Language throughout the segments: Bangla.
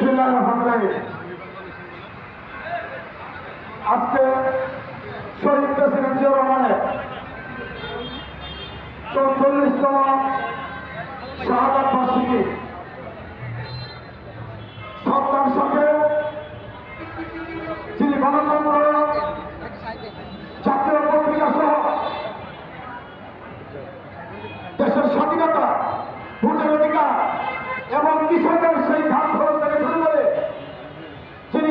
বিসমিল্লাহ রহমান আজকে শহীদ প্রেসিডেন্ট জিয়া রহমানের চৌচল্লিশতম শাহাদাত বার্ষিকী সন্তান সঙ্গে যিনি গণতন্ত্র জাতীয় পত্রিকা সহ দেশের স্বাধীনতা, ভোটের অধিকার এবং কৃষকের সেই ধান ফলন থেকে শুরু করে যিনি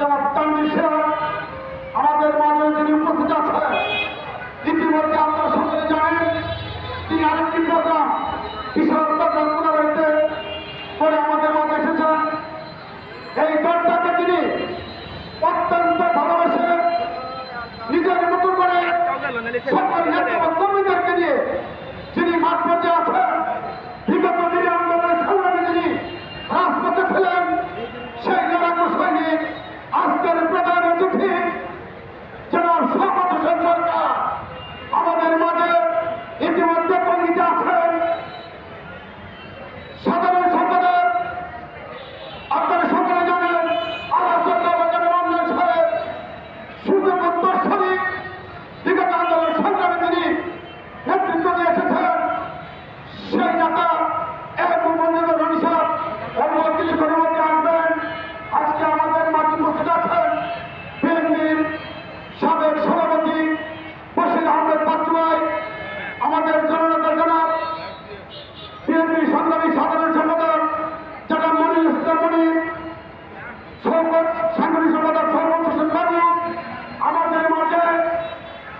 জনাব তানজির শেখ আমাদের মাঝে যিনি উপস্থিত আছেন, ইতিমধ্যে আপনারা সকলে জানেন, তিনি আরেকটি প্রোগ্রাম, কিশোর প্রোগ্রাম পুনরাবৃত্তে করে আমাদের মাঝে এসেছেন। এই দলটাকে তিনি অত্যন্ত ভালোবেসে নিজের মতো করে সকল নেতা ও কর্মীদেরকে নিয়ে যিনি মাঠ পর্যায়ে আছেন বিগত দিনে আন্দোলনের সংগ্রামে যিনি রাজপথে ছিলেন সেই লড়াকু সৈনিক আজকের প্রধান অতিথি জনাব শপথ হোসেন সরকার আমাদের মাঝে ইতিমধ্যে কর্মীতে আছেন সাধারণ সম্পাদক আপনারা সকলে জানেন আলোচনা রমজান সাহেব শুধুমাত্র শরীর বিগত আন্দোলন সংগ্রামে তিনি নেতৃত্ব দিয়ে এসেছেন সেই নেতা এক মন্দির রনিসাব অন্য কিছু করে মধ্যে আসবেন আজকে আমাদের মাঝে উপস্থিত আছেন বিএনপির সাবেক সভাপতি বশির আহমেদ বাচ্চুয়াই আমাদের জননেতা জনাব বিএনপির সংগ্রামী সাধারণ সম্পাদক জনাব মনির ইসলাম মনির সৌগত সাংগঠনিক সম্পাদক সৌগত হোসেন বাবু আমাদের মাঝে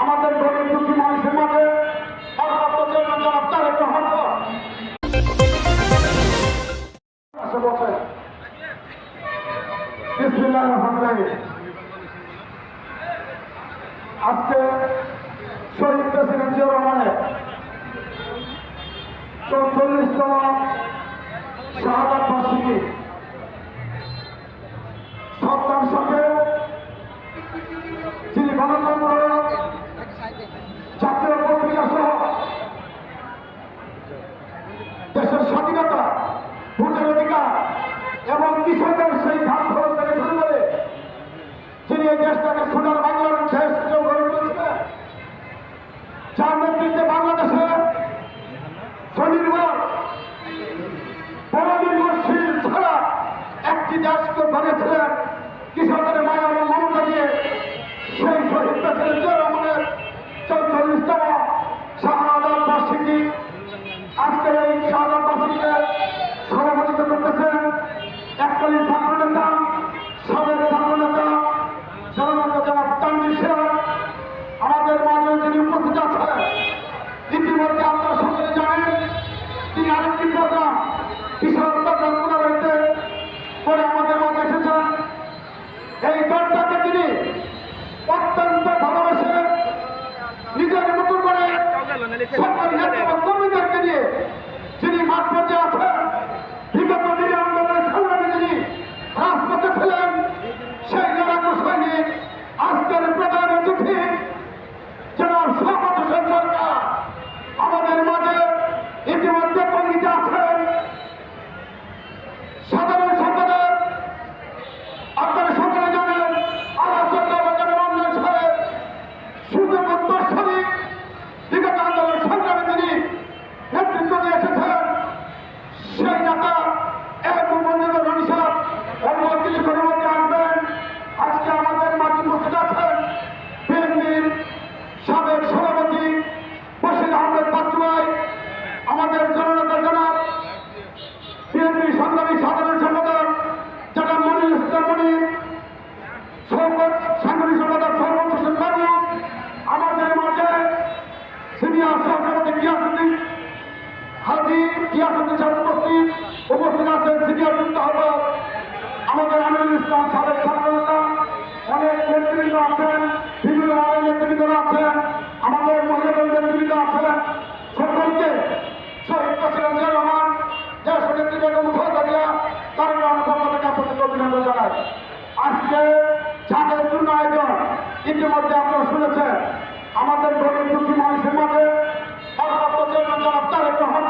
আমাদের গরিব দুঃখী মানুষের মাঝে আজকে শহীদ প্রেসিডেন্ট জিয়া রহমানের চৌচল্লিশতম শাহাদাত বার্ষিকী। সন্তান সঙ্গে যিনি গণতন্ত্র জাতীয় পত্রিকা সহ দেশের স্বাধীনতা ভোটের অধিকার কৃষকের সেই ধান ফলন শুরু করে যিনি এই দেশটাকে সোনার বাংলার দেশ হিসেবে গড়ে তুলেছিলেন যার নেতৃত্বে বাংলাদেশে স্বনির্ভর, পরনির্ভরশীল ছাড়া একটি দেশকে বানিয়েছিলেন কৃষকের মায়া এবং মমতা দিয়ে। সেই শহীদ জিয়া রহমানের চৌচল্লিশতম শাহাদাত বার্ষিকী। আজকের এই শাহাদাত আমাদের মাঝে যিনি উপস্থিত তিনি আমাদের মাঝে এসেছেন। এই দলটাকে তিনি অত্যন্ত ভালোবেসে নিজের মতো করে নেতা কর্মীদেরকে নিয়ে যিনি মাঠ পর্যায়ে সিনিয়র সহসভাপতি গিয়াসুদ্দিন হাজি গিয়াসুদ্দিন সাহেব উপস্থিত। উপস্থিত আছেন সিনিয়র যুক্ত আহ্বায়ক আমাদের আমিরুল ইসলাম সাবেক ছাত্রনেতা অনেক নেতৃবৃন্দ আছেন, বিভিন্ন দলের নেতৃবৃন্দরা আছেন, আমাদের মহিলা দলের নেতৃবৃন্দ আছেন। সকলকে শহীদ প্রেসিডেন্ট রহমান দেশ নেত্রী বেগম খালেদা জিয়া তার থেকে আপনাদেরকে অভিনন্দন জানাই। আজকে ছাদের জন্য আয়োজন ইতিমধ্যে আপনারা শুনেছেন। আমাদের গরিব দুঃখী মানুষের মাঝে ভারপ্রাপ্ত জন্য জনাব তারেক রহমান।